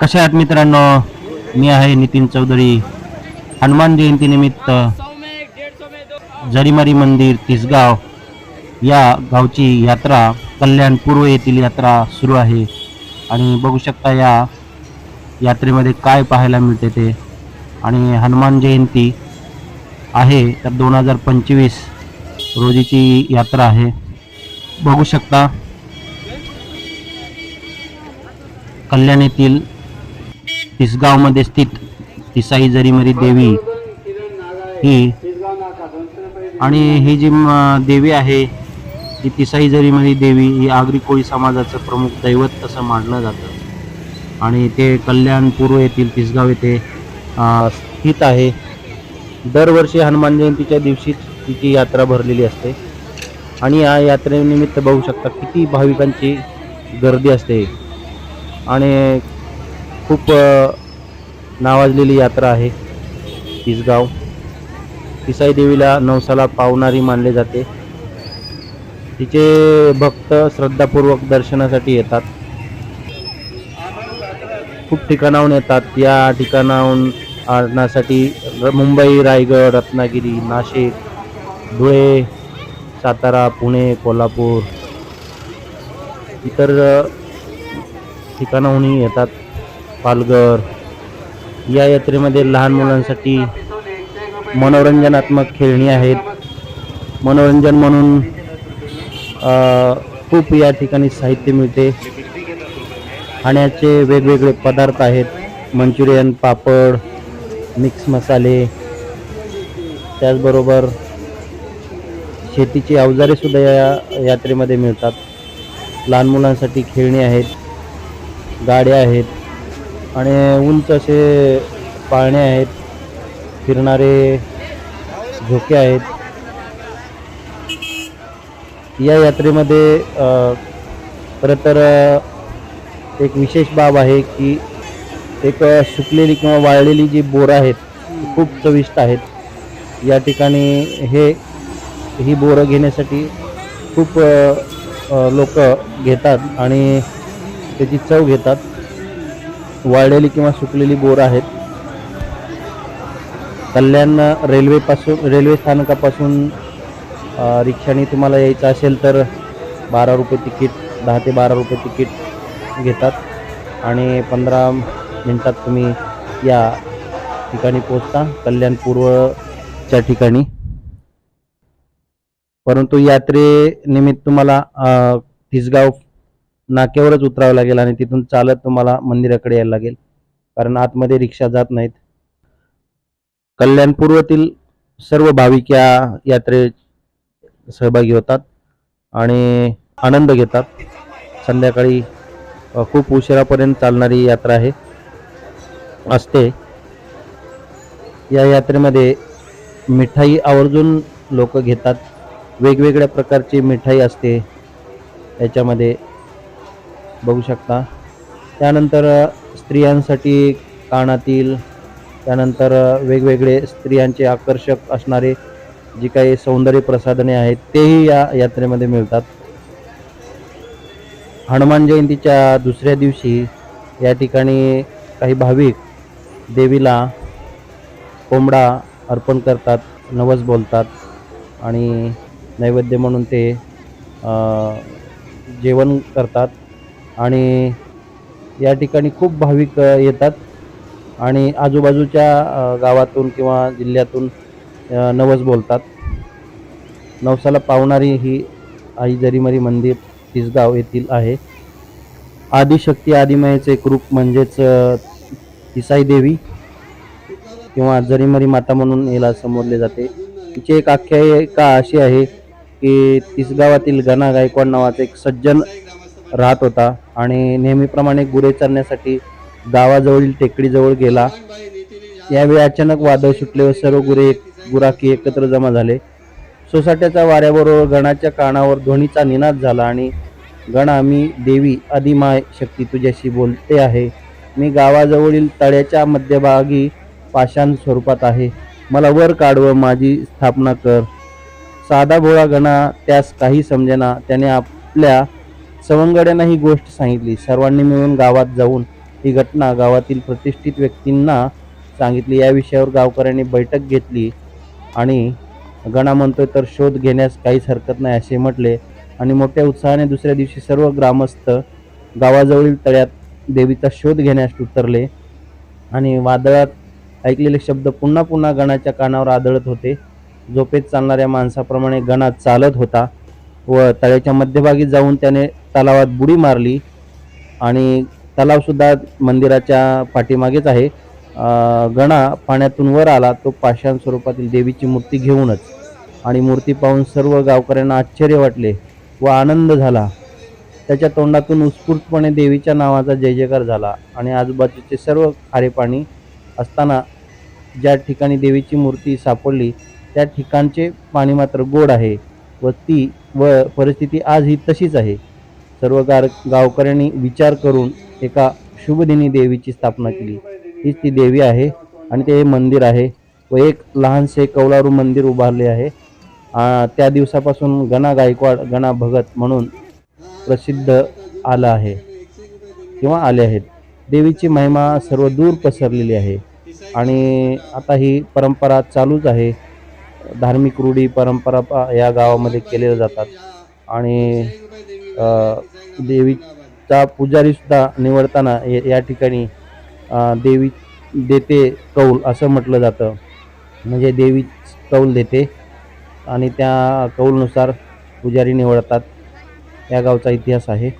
कशा आहात मित्रांनो? मी आहे नितीन चौधरी. हनुमान जयंतीनिमित्त जरीमारी मंदिर तिसगाव या गावची यात्रा कल्याण पूर्व येथील यात्रा सुरू आहे. आणि बघू शकता या यात्रेमध्ये काय पाहायला मिळते ते. आणि हनुमान जयंती आहे तर दोन हजार पंचवीस रोजीची यात्रा आहे. बघू शकता कल्याण येथील तिसगावमध्ये स्थित तिसाई जरीमरी देवी ही आणि ही जी देवी आहे ही तिसाई जरीमरी देवी ही आगरी कोळी समाजाचं प्रमुख दैवत असं मानलं जातं. आणि ते कल्याण पूर्व येथील तिसगाव येथे स्थित आहे. दरवर्षी हनुमान जयंतीच्या दिवशीच तिची यात्रा भरलेली असते. आणि या यात्रेनिमित्त बघू शकता किती भाविकांची गर्दी असते. आणि खूप नावाजलेली यात्रा आहे. तिसगाव तिसाई देवीला नवसाला पावणारी मानले जाते. तिचे भक्त श्रद्धापूर्वक दर्शनासाठी येतात. खूप ठिकाणाहून येतात. या ठिकाणाहून आणण्यासाठी र- मुंबई रायगड रत्नागिरी नाशिक धुळे सातारा पुणे कोल्हापूर इतर ठिकाणाहूनही येतात. पालघर या यात्रेमध्ये लहान मुलांसाठी मनोरंजनात्मक खेळणी आहेत. मनोरंजन म्हणून खूप या ठिकाणी साहित्य मिळते. खाण्याचे वेगवेगळे पदार्थ आहेत. मंचुरियन पापड मिक्स मसाले. त्याचबरोबर शेतीची अवजारेसुद्धा या यात्रेमध्ये मिळतात. लहान मुलांसाठी खेळणी आहेत. गाड्या आहेत. आणि उंच असे पाळणे आहेत फिरणारे झोके आहेत. या यात्रेमध्ये खरं तर एक विशेष बाब आहे की एक सुकलेली किंवा वाळलेली जी बोरं आहेत ती खूप चविष्ट आहेत. या ठिकाणी हे ही बोरं घेण्यासाठी खूप लोक घेतात आणि त्याची चव घेतात. वाळलेली किंवा सुकलेली बोर आहेत. कल्याण रेल्वेपासून रेल्वे स्थानकापासून रिक्षाने तुम्हाला यायचं असेल तर बारा रुपये तिकीट दहा ते बारा रुपये तिकीट घेतात. आणि पंधरा मिनटात तुम्ही या ठिकाणी पोचता कल्याण पूर्वच्या ठिकाणी. परंतु यात्रेनिमित्त तुम्हाला तिसगाव नाक्यावरच उतरावं लागेल आणि तिथून चालत तुम्हाला मंदिराकडे यायला लागेल. कारण आतमध्ये रिक्षा जात नाहीत. कल्याण पूर्वतील सर्व भाविक या यात्रेत सहभागी होतात आणि आनंद घेतात. संध्याकाळी खूप उशिरापर्यंत चालणारी यात्रा आहे. असते. या यात्रेमध्ये मिठाई आवर्जून लोक घेतात. वेगवेगळ्या प्रकारची मिठाई असते. याच्यामध्ये बघू शकता. त्यानंतर स्त्रियांसाठी कानातील त्यानंतर वेगवेगळे स्त्रियांचे आकर्षक असणारे जी काही सौंदर्य प्रसाधने आहेत तेही या यात्रेमध्ये मिळतात. हनुमान जयंतीच्या दुसऱ्या दिवशी या ठिकाणी काही भाविक देवीला कोंबडा अर्पण करतात नवस बोलतात आणि नैवेद्य म्हणून ते जेवण करतात. आणि या ठिकाणी खूप भाविक येतात. आणि आजूबाजूच्या गावातून किंवा जिल्ह्यातून नवस बोलतात. नवसाला पावणारी ही आई जरीमरी मंदिर तिसगाव येथील आहे. आदिशक्ती आदिमायेचे एक रूप म्हणजेच इसाई तिसाई देवी किंवा जरीमरी माता म्हणून याला संबोधले जाते. तिची एक आख्यायिका अशी आहे की तिसगावातील गणा गायकवाड नावाचा एक सज्जन राहत होता आणि नेहमीप्रमाणे गुरे चरण्यासाठी गावाजवळील टेकडीजवळ गेला. यावेळी अचानक वादळ सुटले व सर्व गुरे एक- गुराखी एकत्र जमा झाले. सोसाट्याच्या वाऱ्याबरोबर गणाच्या कानावर ध्वनीचा निनाद झाला आणि गणा मी देवी आदिमाय शक्ती तुझ्याशी बोलते आहे. मी गावाजवळील तळ्याच्या मध्यभागी पाषाण स्वरूपात आहे. मला वर काढव माझी स्थापना कर. साधा भोळा गणा त्यास काही समजेना. त्याने आपल्या सवंगड्यांना ही गोष्ट सांगितली. सर्वांनी मिळून गावात जाऊन ही घटना गावातील प्रतिष्ठित व्यक्तींना सांगितली. या विषयावर गावकऱ्यांनी बैठक घेतली आणि गणा म्हणतोय तर शोध घेण्यास काहीच हरकत नाही असे म्हटले आणि मोठ्या उत्साहाने दुसऱ्या दिवशी सर्व ग्रामस्थ गावाजवळील तळ्यात देवीचा शोध घेण्यास उतरले आणि वादळात ऐकलेले शब्द पुन्हा पुन्हा गणाच्या कानावर आदळत होते. झोपेत चालणाऱ्या माणसाप्रमाणे गणा चालत होता. व तळ्याच्या मध्यभागी जाऊन त्याने तलावात बुडी मारली. आणि तलावसुद्धा मंदिराच्या पाठीमागेच आहे. गणा पाण्यातून वर आला तो पाषाण स्वरूपातील देवीची मूर्ती घेऊनच आणि मूर्ती पाहून सर्व गावकऱ्यांना आश्चर्य वाटले व आनंद झाला. त्याच्या तोंडातून उत्स्फूर्तपणे देवीच्या नावाचा जय जयकार झाला आणि आजूबाजूचे सर्व खारे पाणी असताना ज्या ठिकाणी देवीची मूर्ती सापडली त्या ठिकाणचे पाणी मात्र गोड आहे व ती व परिस्थिती आज ही तशीच आहे. सर्व गार गावकऱ्यांनी विचार करून एका शुभदिनी देवीची स्थापना केली. हीच ती देवी आहे आणि ते मंदिर आहे व एक लहानसे कौलारू मंदिर उभारले आहे. त्या दिवसापासून गणा गायकवाड गणा भगत म्हणून प्रसिद्ध आलं आहे किंवा आले आहेत. देवीची महिमा सर्व दूर पसरलेली आहे आणि आता ही परंपरा चालूच आहे. धार्मिक रूढी परंपरा या गावामध्ये केलेल्या जातात. आणि देवीचा पुजारीसुद्धा निवडताना या ठिकाणी देवी देते कौल असं म्हटलं जातं. म्हणजे देवी कौल देते आणि त्या कौलनुसार पुजारी निवडतात. या गावचा इतिहास आहे.